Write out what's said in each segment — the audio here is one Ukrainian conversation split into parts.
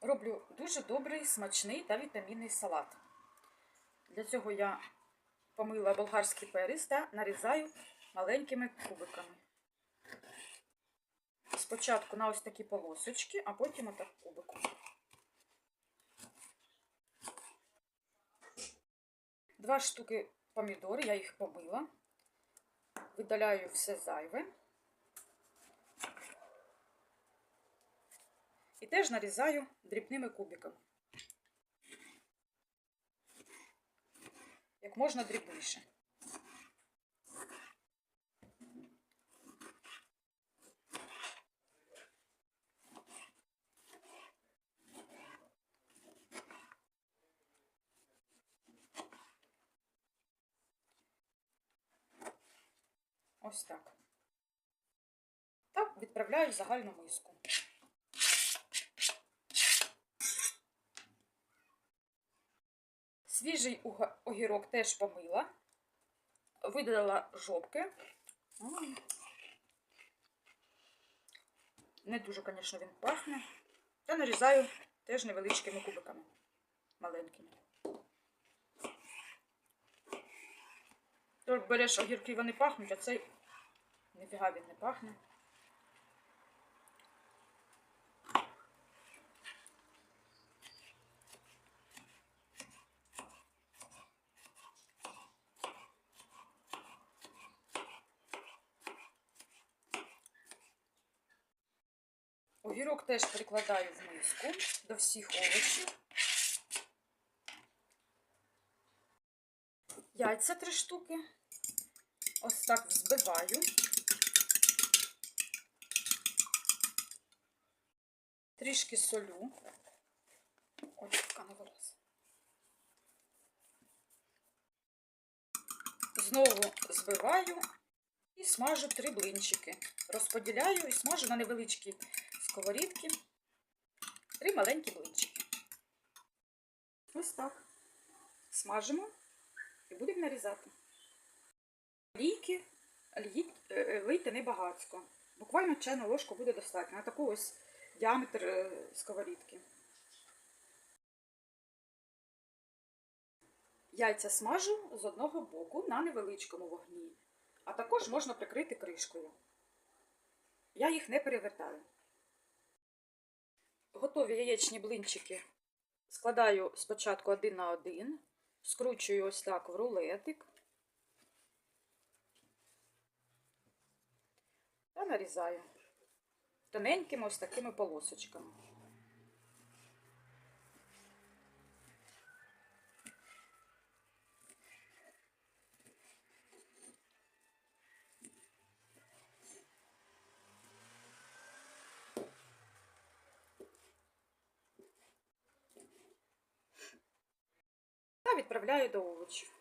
роблю дуже добрий, смачний та вітамінний салат. Для цього я помила болгарський перець та нарізаю маленькими кубиками. Спочатку на ось такі полосочки, а потім отак кубиком. Два штуки помідор, я їх помила. Видаляю все зайве. І теж нарізаю дрібними кубиками. Як можна дрібніше. Ось так. Так, відправляю в загальну миску. Свіжий огірок теж помила, видалила жопки. Не дуже, звісно, він пахне. Та нарізаю теж невеличкими кубиками. Маленькими. Тож береш огірки, вони пахнуть, а цей ніфіга він не пахне. Огірок теж перекладаю в миску до всіх овочів. Яйця три штуки. Ось так взбиваю. Трішки солю. Ой, така не вилазить. Знову збиваю і смажу три блинчики. Розподіляю і смажу на невеличкі сковорідки. Три маленькі блинчики. Ось так. Смажимо і будемо нарізати. Олійки льї- е, лийте небагацько. Буквально чайну ложку буде достатньо. На таку ось діаметр е, сковорідки. Яйця смажу з одного боку на невеличкому вогні, а також можна прикрити кришкою. Я їх не перевертаю. Готові яєчні блинчики складаю спочатку один на один, скручую ось так в рулетик та нарізаю тоненькими ось такими полосочками. Відправляю до овочів.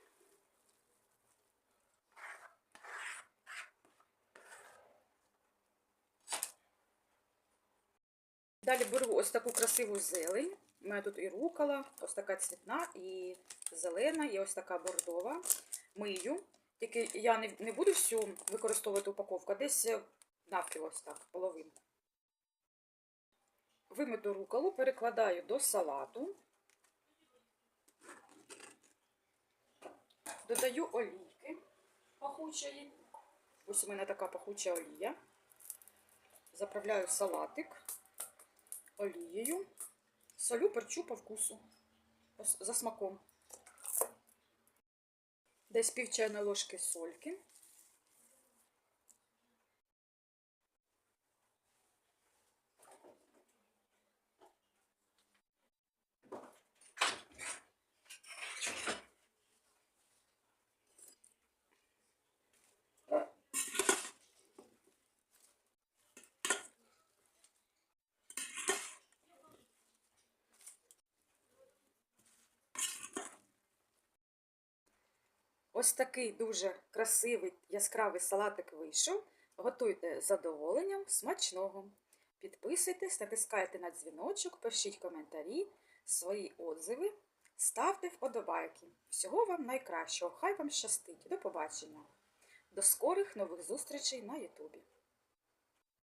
Далі беру ось таку красиву зелень. У мене тут і рукола, ось така цвітна, і зелена, і ось така бордова. Мию. Тільки я не, не буду всю використовувати упаковку, а десь навпіл ось так, половинку. Вимиту руколу перекладаю до салату. Додаю олійки пахучої. Ось у мене така пахуча олія. Заправляю салатик олією. Солю, перчу по вкусу. За смаком. Десь пів чайної ложки сольки. Ось такий дуже красивий яскравий салатик вийшов. Готуйте з задоволенням, смачного. Підписуйтесь, натискайте на дзвіночок, пишіть коментарі, свої отзиви, ставте вподобайки. Всього вам найкращого. Хай вам щастить. До побачення. До скорих нових зустрічей на Ютубі.